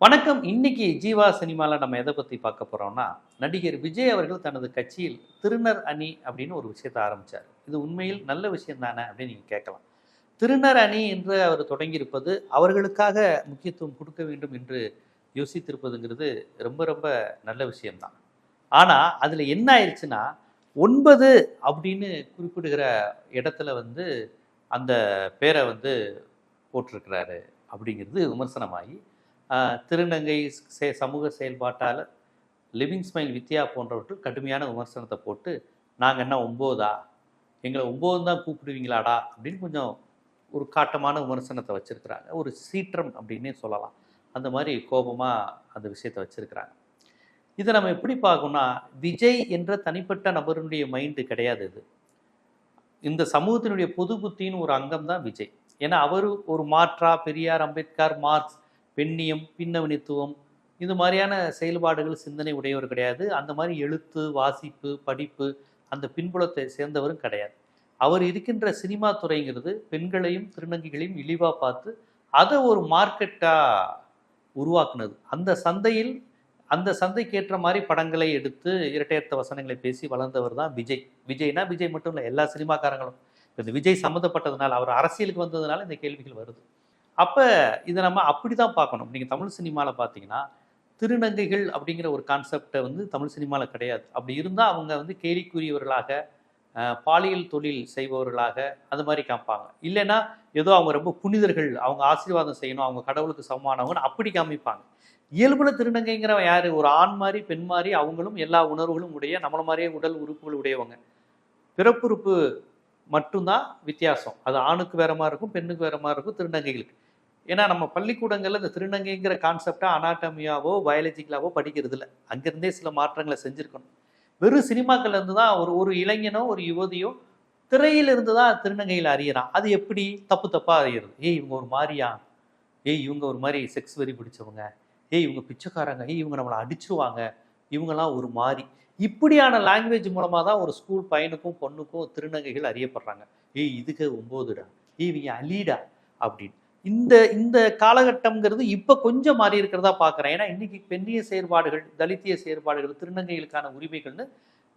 வணக்கம். இன்னைக்கு ஜீவா சினிமாவில் நம்ம எதை பற்றி பார்க்க போகிறோம்னா நடிகர் விஜய் அவர்கள் தனது கட்சியில் திருநர் அணி அப்படின்னு ஒரு விஷயத்தை ஆரம்பித்தார் இது உண்மையில் நல்ல விஷயம் தானே அப்படின்னு நீங்கள் கேட்கலாம். திருநர் அணி என்று அவர் தொடங்கியிருப்பது அவர்களுக்காக முக்கியத்துவம் கொடுக்க வேண்டும் என்று யோசித்திருப்பதுங்கிறது ரொம்ப ரொம்ப நல்ல விஷயம்தான். ஆனால் அதில் என்ன ஆயிடுச்சுன்னா ஒன்பது அப்படின்னு குறிப்பிடுகிற இடத்துல வந்து அந்த பேரை வந்து போட்டிருக்கிறாரு அப்படிங்கிறது விமர்சனமாகி திருநங்கை சே சமூக செயல்பாட்டாளர் லிவிங் ஸ்மைல் வித்யா போன்றவர்கள் கடுமையான விமர்சனத்தை போட்டு நாங்கள் என்ன ஒம்போதா? எங்களை ஒம்போது தான் கூப்பிடுவீங்களாடா? அப்படின்னு கொஞ்சம் ஒரு காட்டமான விமர்சனத்தை வச்சுருக்கிறாங்க. ஒரு சீற்றம் அப்படின்னே சொல்லலாம். அந்த மாதிரி கோபமாக அந்த விஷயத்தை வச்சுருக்கிறாங்க. இதை நம்ம எப்படி பார்க்கணும்னா விஜய் என்ற தனிப்பட்ட நபருடைய மைண்டு கிடையாது இது. இந்த சமூகத்தினுடைய பொது புத்தின்னு ஒரு அங்கம் தான் விஜய். ஏன்னா அவர் ஒரு மாற்றா பெரியார் அம்பேத்கர் மார்க்ஸ் பெண்ணியம் பின்னவனித்துவம் இது மாதிரியான செயல்பாடுகள் சிந்தனை உடையவர் கிடையாது. அந்த மாதிரி எழுத்து வாசிப்பு படிப்பு அந்த பின்புலத்தை சேர்ந்தவரும் கிடையாது. அவர் இருக்கின்ற சினிமா துறைங்கிறது பெண்களையும் திருநங்கைகளையும் இழிவாக பார்த்து அதை ஒரு மார்க்கெட்டாக உருவாக்குனது. அந்த சந்தையில் அந்த சந்தைக்கு ஏற்ற மாதிரி படங்களை எடுத்து இரட்டையர்த்த வசனங்களை பேசி வளர்ந்தவர் தான் விஜய். விஜய்னா விஜய் மட்டும் இல்லை எல்லா சினிமாக்காரங்களும். இந்த விஜய் சம்மந்தப்பட்டதுனால அவர் அரசியலுக்கு வந்ததுனால இந்த கேள்விகள் வருது. அப்போ இதை நம்ம அப்படி தான் பார்க்கணும். நீங்கள் தமிழ் சினிமாவில் பார்த்தீங்கன்னா திருநங்கைகள் அப்படிங்கிற ஒரு கான்செப்டை வந்து தமிழ் சினிமாவில் கிடையாது. அப்படி இருந்தால் அவங்க வந்து கேலிக்குரியவர்களாக பாலியல் தொழில் செய்பவர்களாக அது மாதிரி காமிப்பாங்க. இல்லைன்னா ஏதோ அவங்க ரொம்ப புனிதர்கள் அவங்க ஆசீர்வாதம் செய்யணும் அவங்க கடவுளுக்கு சமமானவங்கன்னு அப்படி காமிப்பாங்க. இயல்புல திருநங்கைங்கிறவன் யார்? ஒரு ஆண் மாதிரி பெண் மாதிரி அவங்களும் எல்லா உணர்வுகளும் உடைய நம்மள மாதிரியே உடல் உறுப்புகள் உடையவங்க. பிறப்புறுப்பு மட்டும்தான் வித்தியாசம். அது ஆணுக்கு வேற மாதிரி இருக்கும் பெண்ணுக்கு வேற மாதிரி இருக்கும் திருநங்கைகளுக்கு. ஏன்னா நம்ம பள்ளிக்கூடங்களில் இந்த திருநங்கைங்கிற கான்செப்டா அனாட்டமியாவோ பயாலஜிக்கலாவோ படிக்கிறது இல்லை அங்கிருந்தே சில மாற்றங்களை செஞ்சுருக்கணும். வெறும் சினிமாக்கள்ல இருந்து தான் ஒரு ஒரு இளைஞனோ ஒரு யுவதியோ திரையில் இருந்து தான் திருநங்கையில் அறியறான். அது எப்படி? தப்பு தப்பாக அறியறது. ஏய் இவங்க ஒரு மாதிரியா? ஏய் இவங்க ஒரு மாதிரி செக்ஸ் வெறி பிடிச்சவங்க. ஏய் இவங்க பிச்சைக்காரங்க. ஏய் இவங்க நம்மளை அடிச்சிருவாங்க. இவங்கெல்லாம் ஒரு மாதிரி. இப்படியான லாங்குவேஜ் மூலமாக தான் ஒரு ஸ்கூல் பையனுக்கும் பொண்ணுக்கும் திருநங்கைகள் அறியப்படுறாங்க. ஏய் இதுக்கு ஒம்போதுடா. ஏய் இவங்க அலீடா அப்படின்னு. இந்த இந்த காலகட்டம்ங்கிறது இப்போ கொஞ்சம் மாறி இருக்கிறதா பார்க்குறேன் ஏன்னா இன்றைக்கி பெண்ணிய செயற்பாடுகள் தலித்திய செயற்பாடுகள் திருநங்கைகளுக்கான உரிமைகள்னு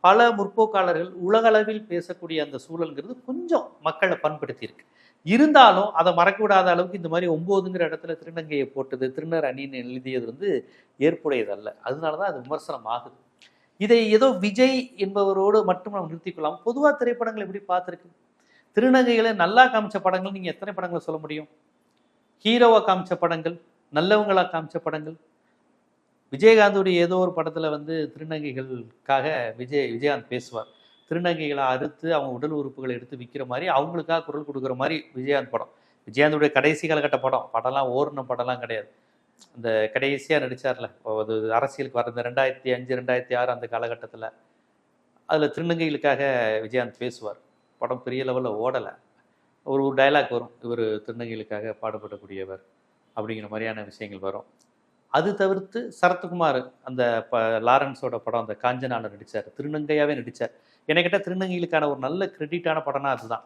பல முற்போக்காளர்கள் உலகளவில் பேசக்கூடிய அந்த சூழல்ங்கிறது கொஞ்சம் மக்களை பண்படுத்தியிருக்கு. இருந்தாலும் அதை மறக்க விடாத அளவுக்கு இந்த மாதிரி ஒம்போதுங்கிற இடத்துல திருநங்கையை போட்டது திருநர் அணின்னு எழுதியது வந்து ஏற்புடையதல்ல. அதனால தான் அது விமர்சனம் ஆகுது. இதை ஏதோ விஜய் என்பவரோடு மட்டும் நம்ம நிறுத்திக்கொள்ளலாம் பொதுவாக திரைப்படங்கள் எப்படி பார்த்துருக்கு? திருநங்கைகளை நல்லா காமிச்ச படங்கள் நீங்கள் எத்தனை படங்களை சொல்ல முடியும்? ஹீரோவாக காமிச்ச படங்கள் நல்லவங்களாக காமிச்ச படங்கள். விஜயகாந்தோடைய ஏதோ ஒரு படத்தில் வந்து திருநங்கைகளுக்காக விஜய் விஜயகாந்த் பேசுவார். திருநங்கைகளை அறுத்து அவங்க உடல் உறுப்புகளை எடுத்து விற்கிற மாதிரி அவங்களுக்காக குரல் கொடுக்குற மாதிரி விஜயகாந்த் படம். விஜயகாந்தோடைய கடைசி காலகட்ட படம். படம்லாம் ஓடின படம்லாம் கிடையாது. அந்த கடைசியாக நடிச்சார்ல அது அரசியலுக்கு வர இந்த ரெண்டாயிரத்தி அஞ்சு ரெண்டாயிரத்தி ஆறு அந்த காலகட்டத்தில். அதில் திருநங்கைகளுக்காக விஜயகாந்த் பேசுவார். படம் பெரிய லெவலில் ஓடலை. ஒரு ஒரு டைலாக் வரும். இவர் திருநங்கைகளுக்காக பாடுபடக்கூடியவர் அப்படிங்கிற மாதிரியான விஷயங்கள் வரும். அது தவிர்த்து சரத்குமார் அந்த ப லாரன்ஸோட படம் அந்த காஞ்சனால நடித்தார் திருநங்கையாகவே நடித்தார் எனக்கிட்ட திருநங்கைகளுக்கான ஒரு நல்ல கிரெடிட்டான படம்னா அதுதான்.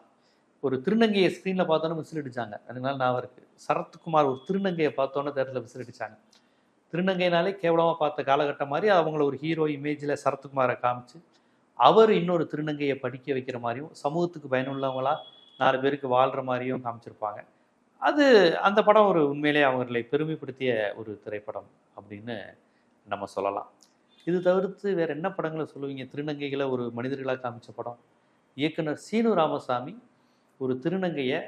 ஒரு திருநங்கையை ஸ்க்ரீனில் பார்த்தோன்னே விசில் அடித்தாங்க அதனால நான் இருக்கு. சரத்குமார் ஒரு திருநங்கையை பார்த்தோன்னே தேட்டரில் விசிலடிச்சாங்க திருநங்கைனாலே கேவலமாக பார்த்த காலகட்டம் மாதிரி அவங்கள ஒரு ஹீரோ இமேஜில் சரத்குமாரை காமிச்சு அவர் இன்னொரு திருநங்கையை படிக்க வைக்கிற மாதிரியும் சமூகத்துக்கு பயனுள்ளவங்களா நாலு பேருக்கு வாழ்கிற மாதிரியும் காமிச்சிருப்பாங்க. அது அந்த படம் ஒரு உண்மையிலே அவர்களை பெருமைப்படுத்திய ஒரு திரைப்படம் அப்படின்னு நம்ம சொல்லலாம். இது தவிர்த்து வேற என்ன படங்களை சொல்லுவீங்க? திருநங்கைகளை ஒரு மனிதர்களாக காமிச்ச படம். இயக்குனர் சீனு ராமசாமி ஒரு திருநங்கையை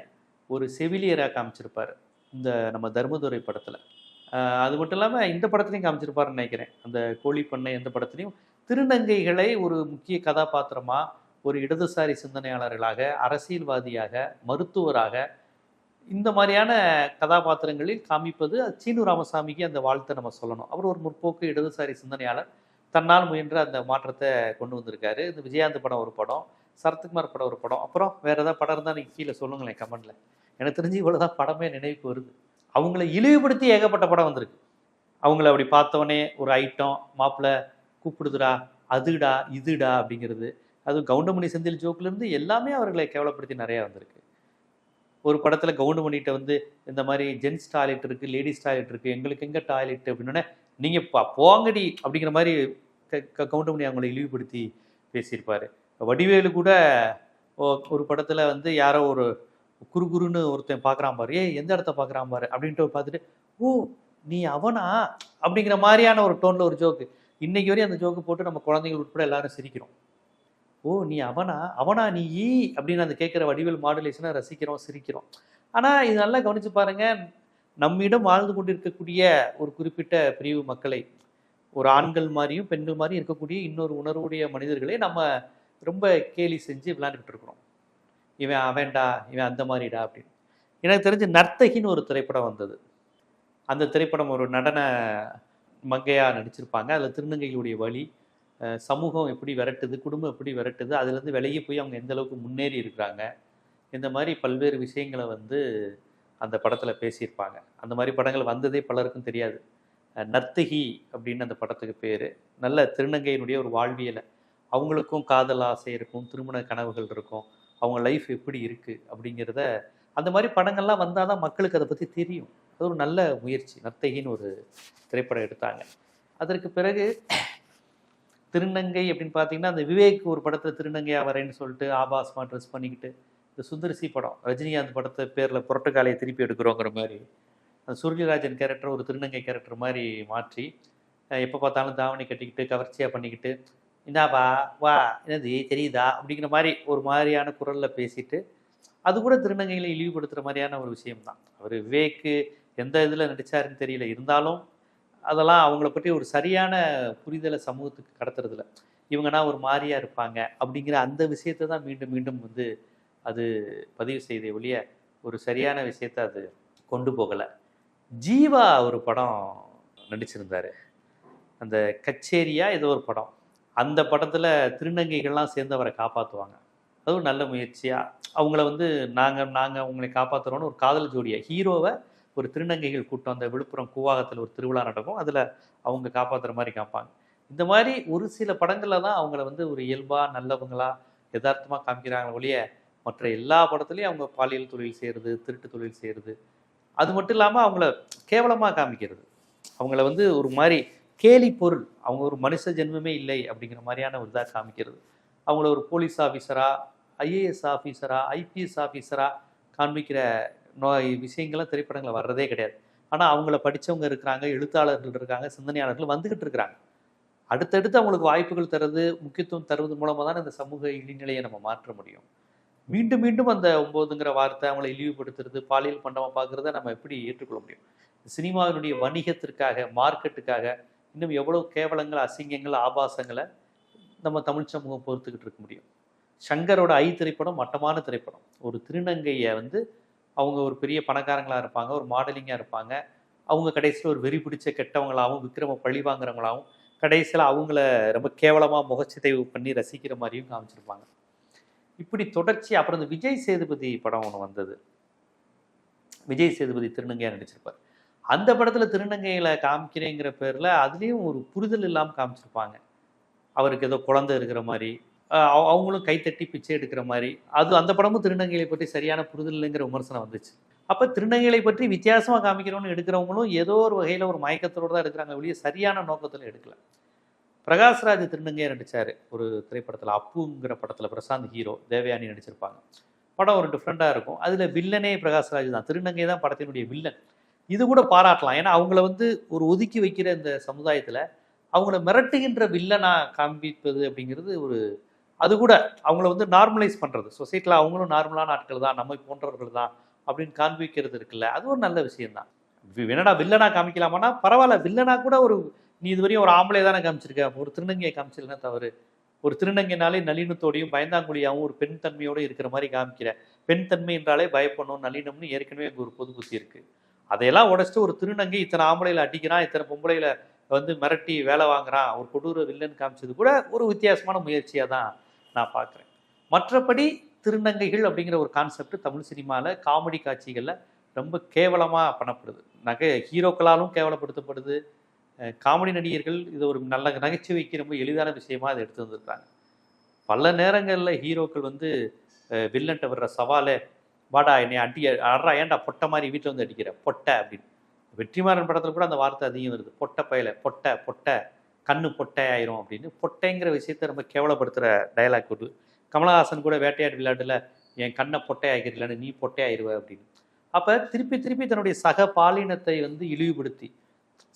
ஒரு செவிலியராக காமிச்சிருப்பார் இந்த நம்ம தர்மதுரை படத்தில். அது மட்டும் இல்லாமல் இந்த படத்துலையும் காமிச்சிருப்பாருன்னு நினைக்கிறேன். அந்த கோழி பண்ணை எந்த படத்துலையும். திருநங்கைகளை ஒரு முக்கிய கதாபாத்திரமாக ஒரு இடதுசாரி சிந்தனையாளர்களாக அரசியல்வாதியாக மருத்துவராக இந்த மாதிரியான கதாபாத்திரங்களில் காமிப்பது சீனு ராமசாமிக்கு அந்த வாழ்த்தை நம்ம சொல்லணும். அவர் ஒரு முற்போக்கு இடதுசாரி சிந்தனையாளர். தன்னால் முயன்ற அந்த மாற்றத்தை கொண்டு வந்திருக்காரு. இந்த விஜயாந்த் படம் ஒரு படம் சரத்குமார் படம் ஒரு படம். அப்புறம் வேற ஏதாவது படம் இருந்தால் நீங்கள் கீழே சொல்லுங்களேன் கமெண்ட்ல. எனக்கு தெரிஞ்சு இவ்வளோதான் படமே நினைவுக்கு வருது. அவங்கள இழிவுபடுத்தி ஏகப்பட்ட படம் வந்திருக்கு. அவங்கள அப்படி பார்த்தவொடனே ஒரு ஐட்டம் மாப்பிள்ளை கூப்பிடுதுடா அதுடா இதுடா அப்படிங்கிறது. அது கவுண்டமணி செந்தில் ஜோக்லேருந்து எல்லாமே அவர்களை கேவலப்படுத்தி நிறையா வந்திருக்கு. ஒரு படத்தில் கவுண்டமணிகிட்ட வந்து இந்த மாதிரி ஜென்ஸ் டாய்லெட் இருக்குது லேடிஸ் டாய்லெட் இருக்குது எங்களுக்கு எங்கே டாய்லெட் அப்படின்னோடனே நீங்கள் பா போங்கடி அப்படிங்கிற மாதிரி க க- கவுண்டமணி அவங்களை இழிவுபடுத்தி பேசியிருப்பார். வடிவேலு கூட ஒரு படத்தில் வந்து யாரோ ஒரு குறுகுறுன்னு ஒருத்தன் பார்க்குறான் பாரு ஏ எந்த இடத்த பார்க்குறான் பாரு? அப்படின்ட்டு பார்த்துட்டு ஓ நீ அவனா? அப்படிங்கிற மாதிரியான ஒரு டோனில் ஒரு ஜோக்கு. இன்னைக்கு வரையும் அந்த ஜோக்கு போட்டு நம்ம குழந்தைகள் உட்பட எல்லாரும் சிரிக்கிறோம். ஓ நீ அவனா? அவனா நீ? ஈ அப்படின்னு அந்த கேட்குற வடிவில் மாடுலேஷனை ரசிக்கிறோம் சிரிக்கிறோம். ஆனால் இது நல்லா கவனித்து பாருங்க. நம்மிடம் வாழ்ந்து கொண்டிருக்கக்கூடிய ஒரு குறிப்பிட்ட பிரிவு மக்களை ஒரு ஆண்கள் மாதிரியும் பெண்கள் மாதிரியும் இருக்கக்கூடிய இன்னொரு உணர்வுடைய மனிதர்களை நம்ம ரொம்ப கேலி செஞ்சு விளையாண்டுக்கிட்டு இருக்கிறோம். இவன் அவன்டா இவன் அந்த மாதிரிடா அப்படின்னு. எனக்கு தெரிஞ்சு நர்த்தகின்னு ஒரு திரைப்படம் வந்தது. அந்த திரைப்படம் ஒரு நடன மங்கையாக நடிச்சிருப்பாங்க. அதில் திருநங்கைகளுடைய வழி சமூகம் எப்படி விரட்டுது குடும்பம் எப்படி விரட்டுது அதுலேருந்து வெளியே போய் அவங்க எந்த அளவுக்கு முன்னேறி இருக்கிறாங்க இந்த மாதிரி பல்வேறு விஷயங்களை வந்து அந்த படத்தில் பேசியிருப்பாங்க. அந்த மாதிரி படங்கள் வந்ததே பலருக்கும் தெரியாது. நர்த்தகி அப்படின்னு அந்த படத்துக்கு பேர். நல்ல திருநங்கையினுடைய ஒரு வாழ்வியலை. அவங்களுக்கும் காதல் ஆசை இருக்கும் திருமண கனவுகள் இருக்கும். அவங்க லைஃப் எப்படி இருக்குது அப்படிங்கிறத அந்த மாதிரி படங்கள்லாம் வந்தால் தான் மக்களுக்கு அதை பற்றி தெரியும். அது ஒரு நல்ல முயற்சி. நர்த்தகின்னு ஒரு திரைப்படம் எடுத்தாங்க. அதற்கு பிறகு திருநங்கை அப்படின்னு பார்த்தீங்கன்னா அந்த விவேக் ஒரு படத்தில் திருநங்கையாக வரேன்னு சொல்லிட்டு ஆபாசமாக ட்ரெஸ் பண்ணிக்கிட்டு இந்த சுந்தரிசி படம் ரஜினிகாந்த் படத்தை பேரில் புரட்டுக்காலையை திருப்பி எடுக்கிறோங்கிற மாதிரி அந்த சூரியராஜன் கேரக்டர் ஒரு திருநங்கை கேரக்டர் மாதிரி மாற்றி எப்போ பார்த்தாலும் தாவணி கட்டிக்கிட்டு கவர்ச்சியாக பண்ணிக்கிட்டு இந்தாப்பா வா என்னது தெரியுதா அப்படிங்கிற மாதிரி ஒரு மாதிரியான குரலில் பேசிட்டு அது கூட திருநங்கைகளை இழிவுபடுத்துகிற மாதிரியான ஒரு விஷயம்தான். அவர் விவேக்கு எந்த இதில் நடிச்சாருன்னு தெரியல இருந்தாலும் அதெல்லாம் அவங்கள பற்றி ஒரு சரியான புரிதலை சமூகத்துக்கு கடத்துறதில்ல. இவங்கன்னா ஒரு மாதிரியா இருப்பாங்க அப்படிங்கிற அந்த விஷயத்தை தான் மீண்டும் மீண்டும் வந்து அது பதிவு செய்தே ஒழிய ஒரு சரியான விஷயத்த அது கொண்டு போகலை. ஜீவா ஒரு படம் நடிச்சிருந்தார். அந்த கச்சேரியா ஏதோ ஒரு படம். அந்த படத்தில் திருநங்கைகள்லாம் சேர்ந்து அவரை காப்பாற்றுவாங்க அதுவும் நல்ல முயற்சியாக அவங்கள வந்து நாங்கள் நாங்கள் உங்களை காப்பாற்றுறோன்னு ஒரு காதல் ஜோடியை. ஹீரோவை ஒரு திருநங்கைகள் கூட்டம் அந்த விழுப்புரம் கூவாகத்தில் ஒரு திருவிழா நடக்கும். அதில் அவங்க காப்பாற்றுற மாதிரி காப்பாங்க. இந்த மாதிரி ஒரு சில படங்களில் தான் அவங்கள வந்து ஒரு இயல்பாக நல்லவங்களா யதார்த்தமாக காமிக்கிறாங்க ஒழிய மற்ற எல்லா படத்துலையும் அவங்க பாலியல் தொழில் செய்கிறது திருட்டு தொழில் செய்கிறது அது மட்டும் இல்லாமல் அவங்கள கேவலமாக காமிக்கிறது. அவங்கள வந்து ஒரு மாதிரி கேலி பொருள். அவங்க ஒரு மனுஷ ஜென்மமே இல்லை அப்படிங்கிற மாதிரியான ஒரு இதாக காமிக்கிறது. அவங்கள ஒரு போலீஸ் ஆஃபீஸராக ஐஏஎஸ் ஆஃபீஸராக ஐபிஎஸ் ஆஃபீஸராக காண்பிக்கிற நோய் விஷயங்கள்லாம் திரைப்படங்கள் வர்றதே கிடையாது. ஆனால் அவங்கள படித்தவங்க இருக்கிறாங்க எழுத்தாளர்கள் இருக்காங்க சிந்தனையாளர்கள் வந்துக்கிட்டு இருக்கிறாங்க. அடுத்தடுத்து அவங்களுக்கு வாய்ப்புகள் தருது முக்கியத்துவம் தருவது மூலமாக தான் இந்த சமூக இழிநிலையை நம்ம மாற்ற முடியும். மீண்டும் மீண்டும் அந்த ஒம்போதுங்கிற வார்த்தை அவங்களை இழிவுபடுத்துறது பாலியல் பண்டமாக பார்க்குறத நம்ம எப்படி ஏற்றுக்கொள்ள முடியும்? சினிமாவினுடைய வணிகத்திற்காக மார்க்கெட்டுக்காக இன்னும் எவ்வளோ கேவலங்கள் அசிங்கங்கள் ஆபாசங்களை நம்ம தமிழ் சமூகம் பொறுத்துக்கிட்டு இருக்க முடியும்? சங்கரோட ஐ திரைப்படம் மட்டமான திரைப்படம். ஒரு திருநங்கையை வந்து அவங்க ஒரு பெரிய பணக்காரங்களாக இருப்பாங்க ஒரு மாடலிங்காக இருப்பாங்க. அவங்க கடைசியில் ஒரு வெறி பிடிச்ச கெட்டவங்களாகவும் விக்ரம பழி வாங்குறவங்களாகவும் கடைசியில் அவங்கள ரொம்ப கேவலமாக முகச்சிதைவு பண்ணி ரசிக்கிற மாதிரியும் காமிச்சிருப்பாங்க. இப்படி தொடர்ச்சி அப்புறம் இந்த விஜய் சேதுபதி படம் ஒன்று வந்தது. விஜய் சேதுபதி திருநங்கையாக நடிச்சிருப்பார். அந்த படத்தில் திருநங்கையில் காமிக்கிறேங்கிற பேரில் அதுலேயும் ஒரு புரிதல் இல்லாமல் காமிச்சிருப்பாங்க. அவருக்கு ஏதோ குழந்தை இருக்கிற மாதிரி அவங்களும் கைத்தட்டி பிச்சை எடுக்கிற மாதிரி. அது அந்த படமும் திருநங்கைகளை பற்றி சரியான புரிதல் இல்லைங்கிற விமர்சனம் வந்துச்சு. அப்போ திருநங்கைகளை பற்றி வித்தியாசமாக காமிக்கிறோன்னு எடுக்கிறவங்களும் ஏதோ ஒரு வகையில் ஒரு மயக்கத்தோடு தான் எடுக்கிறாங்க வெளியே சரியான நோக்கத்தில் எடுக்கல. பிரகாஷ்ராஜ் திருநங்கையை நடித்தார் ஒரு திரைப்படத்தில் அப்புங்கிற படத்தில் பிரசாந்த் ஹீரோ தேவயானி நடிச்சிருப்பாங்க. படம் ஒரு டிஃப்ரெண்ட்டாக இருக்கும். அதில் வில்லனே பிரகாஷ்ராஜ் தான். திருநங்கை தான் படத்தினுடைய வில்லன். இது கூட பாராட்டலாம். ஏன்னா அவங்கள வந்து ஒரு ஒதுக்கி வைக்கிற இந்த சமுதாயத்தில் அவங்கள மிரட்டுகின்ற வில்லனாக காண்பிப்பது அப்படிங்கிறது ஒரு அது கூட அவங்கள வந்து நார்மலைஸ் பண்ணுறது சொசைட்டியில் அவங்களும் நார்மலான ஆட்கள் தான் நம்மை போன்றவர்கள் தான் அப்படின்னு காண்பிக்கிறது இருக்குல்ல. அது ஒரு நல்ல விஷயம்தான். வி- என்னடா வில்லனா காமிக்கலாமான்னா பரவாயில்ல வில்லனா கூட ஒரு நீ இதுவரையும் ஒரு ஆம்பளை தானே காமிச்சிருக்க. ஒரு திருநங்கையை காமிச்சிருந்தா தவறு. ஒரு திருநங்கைனாலே நளினத்தோடையும் பயந்தாங்குழியாகவும் ஒரு பெண் தன்மையோடு இருக்கிற மாதிரி காமிக்கிற. பெண் தன்மை என்றாலே பயப்படணும் நளினம்னு ஏற்கனவே அங்கே ஒரு பொது புத்தி இருக்குது அதையெல்லாம் உடச்சிட்டு ஒரு திருநங்கை இத்தனை ஆம்பளையில் அடிக்கிறான் இத்தனை பொம்பளையில் வந்து மிரட்டி வேலை வாங்குறான் ஒரு கொடூர வில்லன் காமிச்சது கூட ஒரு வித்தியாசமான முயற்சியாக தான் நான் பார்க்குறேன். மற்றபடி திருநங்கைகள் அப்படிங்கிற ஒரு கான்செப்ட் தமிழ் சினிமாவில் காமெடி காட்சிகளில் ரொம்ப கேவலமாக பண்ணப்படுது. நகை ஹீரோக்களாலும் கேவலப்படுத்தப்படுது. காமெடி நடிகர்கள் இது ஒரு நல்ல நகைச்சுவைக்கு ரொம்ப எளிதான விஷயமா அதை எடுத்து வந்திருக்காங்க. பல நேரங்களில் ஹீரோக்கள் வந்து வில்லன்ட்ட வர்ற சவாலே வாடா என்னை அடி அட்றா ஏன்டா பொட்டை மாதிரி வீட்டில் வந்து அடிக்கிற பொட்டை அப்படின்னு. வெற்றிமாறன் படத்தில் கூட அந்த வார்த்தை அதிகம் வருது. பொட்டை பயல பொட்டை பொட்டை. கண்ணு பொட்டை ஆயிரும் அப்படின்னு. பொட்டைங்கிற விஷயத்த ரொம்ப கேவலப்படுத்துகிற டயலாக் உண்டு கமலஹாசன் கூட வேட்டையாடு விளையாட்டில் என் கண்ணை பொட்டை ஆகிக்கிறீங்களன்னு நீ பொட்டை ஆயிடுவ அப்படின்னு. அப்போ திருப்பி திருப்பி தன்னுடைய சக பாலினத்தை வந்து இழிவுபடுத்தி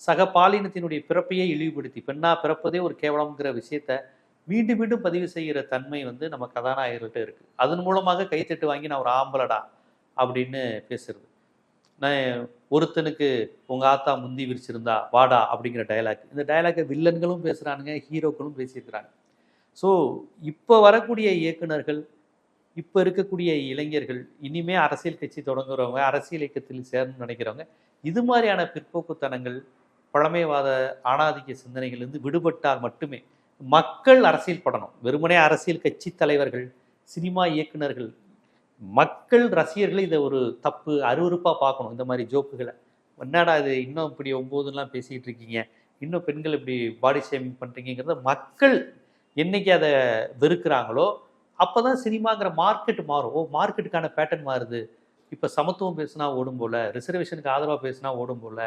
சக பாலினத்தினுடைய பிறப்பையே இழிவுபடுத்தி பெண்ணா பிறப்பதே ஒரு கேவலம்ங்கிற விஷயத்த மீண்டும் மீண்டும் பதிவு செய்கிற தன்மை வந்து நம்ம கதாநாயகர்கிட்ட இருக்குது அதன் மூலமாக கைத்தட்டு வாங்கி நான் ஒரு ஆம்பளடா அப்படின்னு பேசுறது. நான் ஒருத்தனுக்கு உங்கள் ஆத்தா முந்தி விரிச்சிருந்தா வாடா அப்படிங்கிற டயலாக் இந்த டைலாக்கை வில்லன்களும் பேசுகிறானுங்க ஹீரோக்களும் பேசியிருக்கிறாங்க. ஸோ இப்போ வரக்கூடிய இயக்குனர்கள் இப்போ இருக்கக்கூடிய இளைஞர்கள் இனிமே அரசியல் கட்சி தொடங்குறவங்க அரசியல் இயக்கத்தில் சேரணும்னு நினைக்கிறவங்க இது மாதிரியான பிற்போக்குத்தனங்கள் பழமைவாத ஆணாதிக்க சிந்தனைகளிலிருந்து விடுபட்டால் மட்டுமே மக்கள் அரசியல் படணும். வெறுமனே அரசியல் கட்சி தலைவர்கள் சினிமா இயக்குனர்கள் மக்கள் ரசிகர்கள் இதை ஒரு தப்பு அருவருப்பாக பார்க்கணும். இந்த மாதிரி ஜோக்குகளை. என்னடா இது இன்னும் இப்படி ஒம்போதுலாம் பேசிக்கிட்டு இருக்கீங்க? இன்னும் பெண்கள் இப்படி பாடி ஷேமிங் பண்ணுறீங்கிறத மக்கள் என்னைக்கு அதை வெறுக்கிறாங்களோ அப்போ தான் சினிமாங்கிற மார்க்கெட் மாறும். ஓ மார்க்கெட்டுக்கான பேட்டர்ன் மாறுது. இப்போ சமத்துவம் பேசுனா ஓடும் போல ரிசர்வேஷனுக்கு ஆதரவாக பேசுனா ஓடும் போல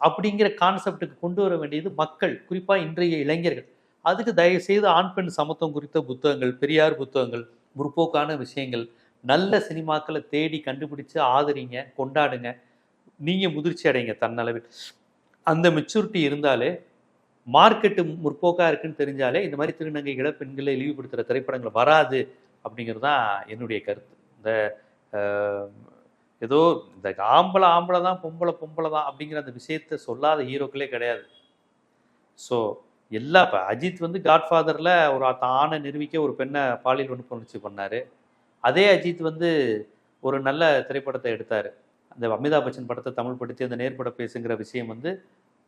அப்படிங்கிற கான்செப்டுக்கு கொண்டு வர வேண்டியது மக்கள் குறிப்பாக இன்றைய இளைஞர்கள். அதுக்கு தயவு செய்து ஆண் பெண் சமத்துவம் குறித்த புத்தகங்கள் பெரியார் புத்தகங்கள் முற்போக்கான விஷயங்கள் நல்ல சினிமாக்களை தேடி கண்டுபிடிச்சு ஆதரிங்க கொண்டாடுங்க. நீங்கள் முதிர்ச்சி அடைங்க தன்னளவில். அந்த மெச்சூரிட்டி இருந்தாலே மார்க்கெட்டு முற்போக்காக இருக்குன்னு தெரிஞ்சாலே இந்த மாதிரி திருநங்கைகளை பெண்களை இழிவுபடுத்துகிற திரைப்படங்கள் வராது அப்படிங்கிறது தான் என்னுடைய கருத்து. இந்த ஏதோ இந்த ஆம்பளை ஆம்பளை தான் பொம்பளை பொம்பளை தான் அப்படிங்கிற அந்த விஷயத்த சொல்லாத ஹீரோக்களே கிடையாது. ஸோ எல்லா இப்போ அஜித் வந்து காட்ஃபாதரில் ஒரு ஆணை நிரூபிக்க ஒரு பெண்ணை பாலியல் வன்புணர்ச்சி பண்ணார். அதே அஜித் வந்து ஒரு நல்ல திரைப்படத்தை எடுத்தார். அந்த அமிதாப் பச்சன் படத்தை தமிழ் படுத்தி அந்த நேர்பட பேசுங்கிற விஷயம் வந்து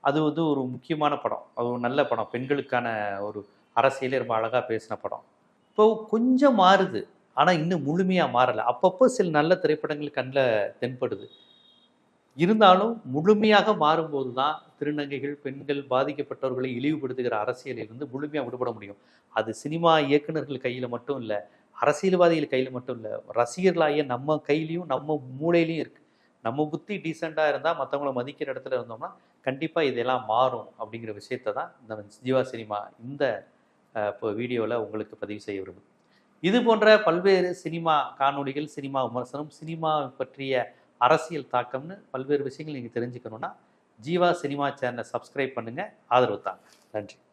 அது வந்து ஒரு முக்கியமான படம். அது ஒரு நல்ல படம். பெண்களுக்கான ஒரு அரசியலே ரொம்ப அழகாக பேசின படம். இப்போ கொஞ்சம் மாறுது. ஆனால் இன்னும் முழுமையாக மாறலை. அப்பப்போ சில நல்ல திரைப்படங்கள் கண்ணில் தென்படுது. இருந்தாலும் முழுமையாக மாறும்போது தான் திருநங்கைகள் பெண்கள் பாதிக்கப்பட்டவர்களை இழிவுபடுத்துகிற அரசியலிலிருந்து முழுமையாக விடுபட முடியும். அது சினிமா இயக்குனர்கள் கையில் மட்டும் இல்லை அரசியல்வாதிகள் கையில் மட்டும் இல்லை ரசிகர்களாகிய நம்ம கையிலையும் நம்ம மூளையிலையும் இருக்குது நம்ம புத்தி டீசெண்டாக இருந்தால் மற்றவங்கள மதிக்கிற இடத்துல இருந்தோம்னா கண்டிப்பாக இதெல்லாம் மாறும் அப்படிங்கிற விஷயத்தை தான் இந்த ஜீவா சினிமா இந்த இப்போ வீடியோவில் உங்களுக்கு பதிவு செய்ய விரும்புது இது போன்ற பல்வேறு சினிமா காணொளிகள் சினிமா விமர்சனம் சினிமா பற்றிய அரசியல் தாக்கம்னு பல்வேறு விஷயங்கள் நீங்கள் தெரிஞ்சுக்கணுன்னா ஜீவா சினிமா சேனலை சப்ஸ்கிரைப் பண்ணுங்கள் ஆதரவு தாங்க. நன்றி.